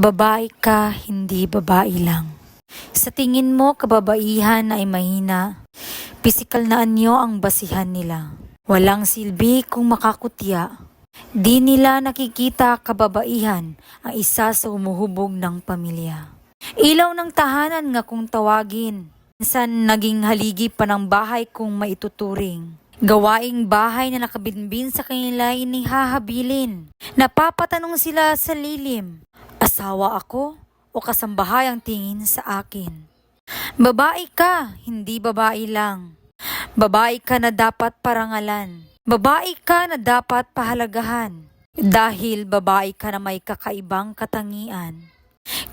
Babae ka, hindi babae lang. Sa tingin mo, kababaihan ay mahina. Pisikal na anyo ang basihan nila. Walang silbi kung makakutya. Di nila nakikita kababaihan ang isa sa umuhubog ng pamilya. Ilaw ng tahanan nga kung tawagin. Minsan naging haligi pa ng bahay kung maituturing. Gawaing bahay na nakabinbin sa kanila inihahabilin. Napapatanong sila sa lilim. Asawa ako o kasambahay ang tingin sa akin? Babae ka, hindi babae lang. Babae ka na dapat parangalan. Babae ka na dapat pahalagahan. Dahil babae ka na may kakaibang katangian.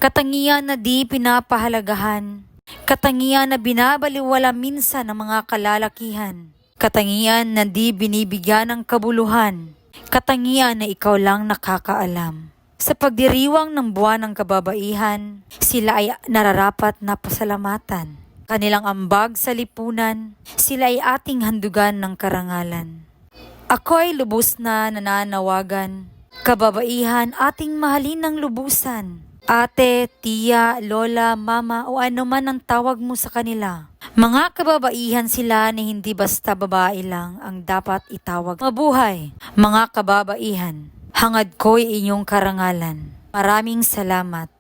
Katangian na di pinapahalagahan. Katangian na binabaliwala minsan ng mga kalalakihan. Katangian na di binibigyan ng kabuluhan. Katangian na ikaw lang nakakaalam. Sa pagdiriwang ng buwan ng kababaihan, sila ay nararapat na pasalamatan. Kanilang ambag sa lipunan, sila ay ating handugan ng karangalan. Ako ay lubos na nananawagan. Kababaihan ating mahalin ng lubusan. Ate, tiya, lola, mama o ano man ang tawag mo sa kanila. Mga kababaihan sila ni hindi basta babae lang ang dapat itawag. Mabuhay, mga kababaihan. Hangad ko'y inyong karangalan. Maraming salamat.